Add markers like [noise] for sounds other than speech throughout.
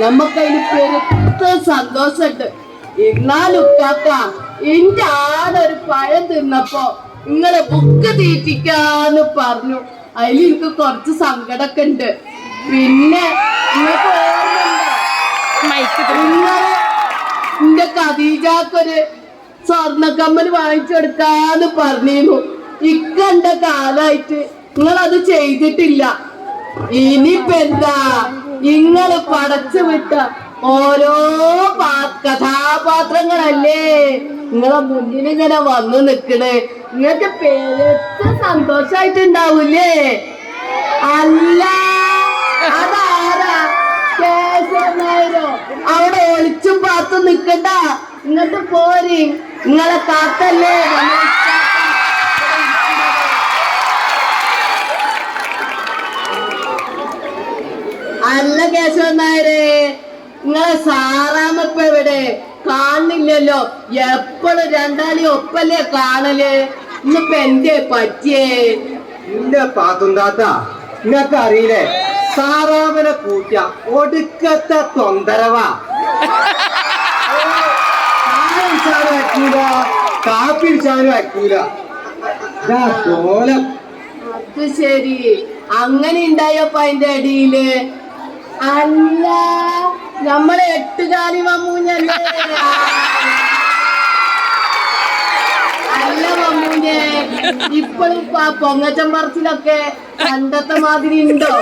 നമ്മക്കതിന് പെരുത്ത സന്തോഷമുണ്ട്. എന്നാലും കാക്ക എന്റെ ആടൊരു പഴം തിന്നപ്പോ നിങ്ങളെ ബുക്ക് തീറ്റിക്കാന്ന് പറഞ്ഞു. അതിൽ എനിക്ക് കുറച്ച് സങ്കടമൊക്കെ ഉണ്ട്. പിന്നെ നിങ്ങൾക്ക് മൈക്ക് നിങ്ങൾ എന്റെ ഖദീജാക്കൊരു സ്വർണക്കമ്മൽ വാങ്ങിച്ചു കൊടുക്കാന്ന് പറഞ്ഞിരുന്നു. ഇക്കണ്ട കാലായിട്ട് നിങ്ങൾ അത് ചെയ്തിട്ടില്ല. ഇനിയിപ്പ നിങ്ങൾ പടച്ചു വിട്ട ഓരോ കഥാപാത്രങ്ങളല്ലേ? നിങ്ങളെ മുന്നിൽ ഇങ്ങനെ വന്നു നിക്കണേ. നിങ്ങൾക്ക് പെരുത്ത സന്തോഷായിട്ടുണ്ടാവൂലേ അല്ല. അതാരാ? നായരോ? അവിടെ ഒളിച്ചും പാത്തും നിക്കണ്ട. ഇങ്ങോട്ട് പോരി. നിങ്ങളെ കാത്തല്ലേ അല്ല കേശവൻ നായരെ നിങ്ങളെ സാറാമപ്പ എവിടെ? കാണുന്നില്ലല്ലോ. എപ്പോഴും രണ്ടാളി ഒപ്പല്ലേ കാണൽ? ഇന്നിപ്പോ എന്തേ പറ്റിയേ? ഇന്റെ പാത്തുണ്ടാത്ത നിങ്ങക്ക് അറിയില്ലേ? സാറാമനെ കൂട്ടിയ ഒടുക്കത്തെ തൊന്തരവാ. കാപ്പി അത് ശരി. അങ്ങനെ ഉണ്ടായപ്പോ അതിന്റെ അടിയിൽ അല്ല നമ്മളെ എട്ടുകാലി മമ്മൂഞ്ഞല്ലേ? അല്ല മമ്മൂഞ്ഞെ ഇപ്പോഴും പൊങ്ങച്ചം പറച്ചിലൊക്കെ പണ്ടത്തെ മാതിരി ഉണ്ടോ?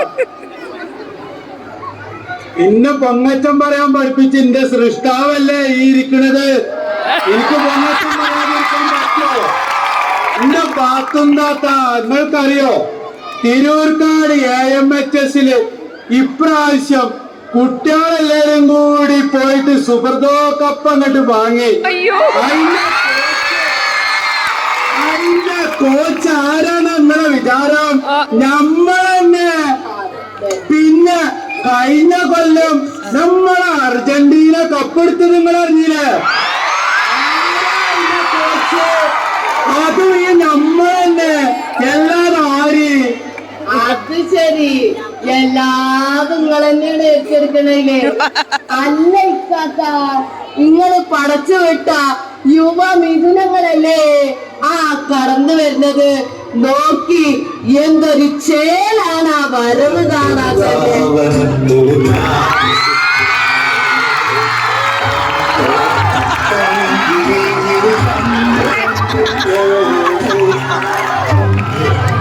ഇന്ന് പൊങ്ങച്ചം പറയാൻ പഠിപ്പിച്ച് എന്റെ സൃഷ്ടാവല്ലേ ഈ ഇരിക്കണത്? എനിക്ക് പൊങ്ങച്ചം പറയാതിരിക്കാൻ പറ്റുമോ? എന്റെ പാത്തുണ്ടാത്ത നിങ്ങൾക്കറിയോ? തിരൂർക്കാട് എ എം എച്ച് എസിൽ ഇപ്രാവശ്യം കുട്ടികളെല്ലാരും കൂടി പോയിട്ട് സുഹൃതോ കപ്പ് അങ്ങോട്ട് വാങ്ങി. അയ്യോ. അതിന്റെ കോച്ച് ആരാണ് നിങ്ങളെ വിചാരം? നമ്മളെന്നെ. പിന്നെ കഴിഞ്ഞ കൊല്ലം നമ്മളെ അർജന്റീന കപ്പെടുത്ത് നിങ്ങൾ അറിഞ്ഞില്ലേ? അതും ഈ നമ്മളെന്നെ. എല്ലാരും ആര്? അത് ശരി. എല്ലാതും നിങ്ങൾ തന്നെയാണ് ഏറ്റെടുക്കണേ അല്ല ഇക്കാത്ത നിങ്ങൾ പടച്ചു വിട്ട യുവ മിഥുനങ്ങളല്ലേ? ആ കടന്നു വരുന്നത് നോക്കി എന്തൊരു ചേലാണ് ആ വരവ് കാണാത്തത്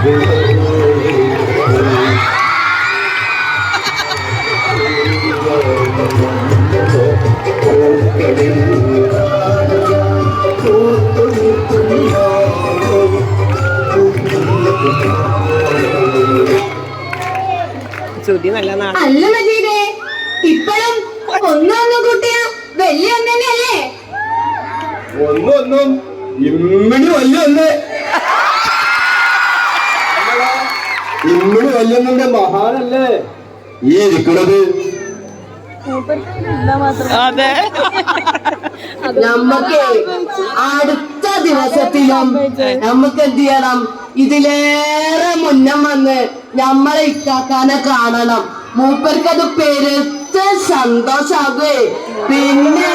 [laughs] ശ്രുതി നല്ല അല്ല മജീദേ ഇപ്പോഴും ഒന്നൊന്നും കുട്ടിയ വലിയ ഒന്നല്ലേ ഒന്നൊന്നും ഒന്നും വലിയ വല്യൊന്ന് ഇമ്മിണി മഹാനല്ലേ. ഈ ഇരിക്കണത്. അതെ. നമ്മക്ക് അടുത്ത ദിവസത്തിലും നമുക്ക് എന്ത് ചെയ്യണം? ഇതിലേറെ മുന്നം വന്ന് നമ്മളെ ഇക്കാക്കാനെ കാണണം. മൂപ്പർക്ക് അത് പെരുത്ത സന്തോഷാകുവേ പിന്നെ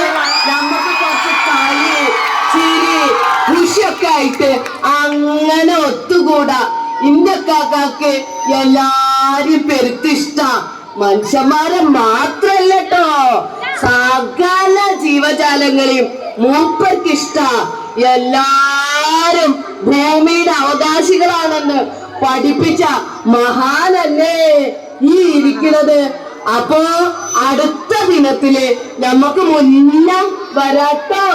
നമുക്ക് കുറച്ച് കളി ചിരി കൃഷിയൊക്കെ ആയിട്ട് അങ്ങനെ ഒത്തുകൂടാ. ഇന്റെ കാക്കാക്ക് എല്ലാരും പെരുത്തിഷ്ട മനുഷ്യന്മാരെ മാത്രല്ല സകല ജീവജാലങ്ങളെയും മൂപ്പർക്ക് ഇഷ്ട എല്ലാരും ഭൂമിയുടെ അവകാശികളാണെന്ന് പഠിപ്പിച്ച മഹാനല്ലേ ഈ ഇരിക്കുന്നത്. അപ്പോ അടുത്ത ദിനത്തിൽ നമുക്ക് മുന്നം വരാട്ടോ.